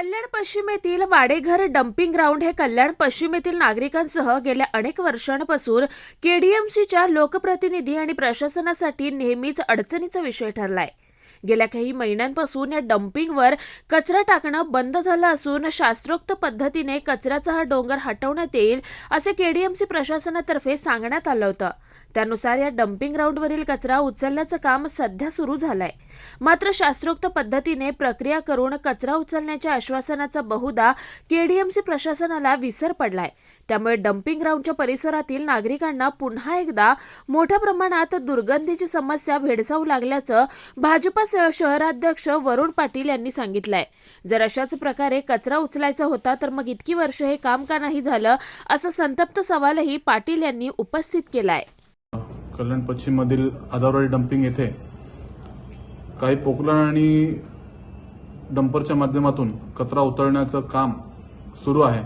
कल्याण पश्चिमेतील वाडेघर dumping ground हे कल्याण पश्चिमेतील नागरिकांसह गेल्या अनेक वर्षांपासून केडीएमसीच्या लोकप्रतिनिधी आणि प्रशासनासाठी नेहमीच अडचणीचा विषय ठरलाय. गेल्या काही महिन्यांपासून या डम्पिंगवर कचरा टाकणं बंद झालं असून शास्त्रोक्त पद्धतीने कचऱ्याचा हा डोंगर हटवण्यात येईल असे केडीएमसी प्रशासनातर्फे सांगण्यात आलं होतं. त्यानुसार या डम्पिंग ग्राउंडवरील कचरा उचलण्याचं काम सध्या सुरू झालंय. मात्र शास्त्रोक्त पद्धतीने प्रक्रिया करून कचरा उचलण्याच्या आश्वासनाचा बहुधा केडीएमसी प्रशासनाला विसर पडलाय. त्यामुळे डम्पिंग ग्राउंडच्या परिसरातील नागरिकांना पुन्हा एकदा मोठ्या प्रमाणात दुर्गंधीची समस्या भेडसावू लागल्याचं भाजपा शहराध्यक्ष वरुण पाटील यांनी सांगितलंय. जर अशाच प्रकारे कचरा उचलायचा होता तर मग इतकी वर्ष हे काम का नाही झालं असा संतप्त सवालही पाटील यांनी उपस्थित केलाय. कल्याण पश्चिममधील आदारवाडी डम्पिंग येथे काही पोकलन आणि डंपरच्या माध्यमातून कचरा उतरण्याचं काम सुरू आहे.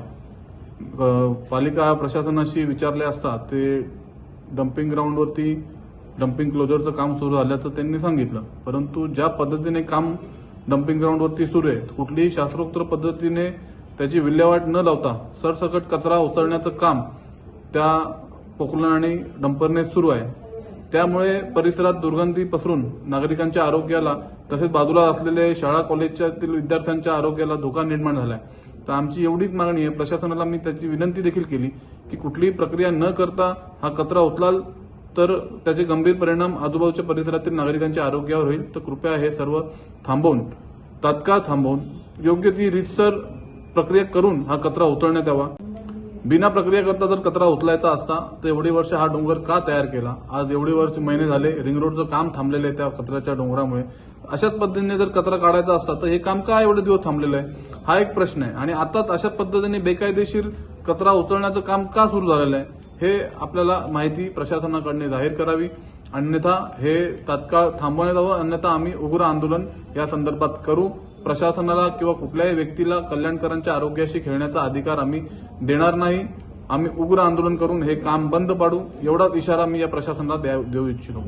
पालिका प्रशासनाशी विचारले असता ते डम्पिंग ग्राउंडवरती डम्पिंग क्लोजरचं काम सुरू झाल्याचं त्यांनी सांगितलं. परंतु ज्या पद्धतीने काम डम्पिंग ग्राउंडवरती सुरू आहे कुठलीही शास्त्रोक्त पद्धतीने त्याची विल्हेवाट न लावता सरसकट कचरा उचलण्याचं काम त्या पोकलन आणि डंपरने सुरू आहे. त्यामुळे परिसरात दुर्गंधी पसरून नागरिकांच्या आरोग्याला तसेच बाजूला असलेले शाळा कॉलेजच्यातील विद्यार्थ्यांच्या आरोग्याला धोका निर्माण झालाय. तर आमची एवढीच मागणी आहे प्रशासनाला मी त्याची विनंती देखील केली की कुठलीही प्रक्रिया न करता हा कचरा उचलाल तर त्याचे गंभीर परिणाम आजूबाजूच्या परिसरातील नागरिकांच्या आरोग्यावर होईल. तर कृपया हे सर्व थांबवून तात्काळ थांबवून योग्य ती रितसर प्रक्रिया करून हा कचरा उतरण्यात यावा. बिना प्रक्रिया करता जर कचरा उचलायचा असता तर एवढी वर्ष हा डोंगर का तयार केला? आज एवढी वर्ष महिने झाले रिंग रोडचं काम थांबलेलं आहे त्या कचऱ्याच्या डोंगरामुळे. अशाच पद्धतीने जर कचरा काढायचा असता तर हे काम का एवढे दिवस थांबलेलं आहे? हा एक प्रश्न आहे. आणि आताच अशाच पद्धतीने बेकायदेशीर कचरा उचलण्याचं काम का सुरू झालेलं आहे? हे आपल्याला माहिती प्रशासनाकडने जाहीर करावी. अन्यथा हे तात्काळ थांबवण्यात यावं. अन्यथा आम्ही उग्र आंदोलन या संदर्भात करू. प्रशासनाला किंवा कुठल्याही व्यक्तीला कल्याणकरांच्या आरोग्याशी खेळण्याचा अधिकार आम्ही देणार नाही. आम्ही उग्र आंदोलन करून हे काम बंद पाडू. एवढाच इशारा मी या प्रशासनाला द्या- देऊ इच्छितो.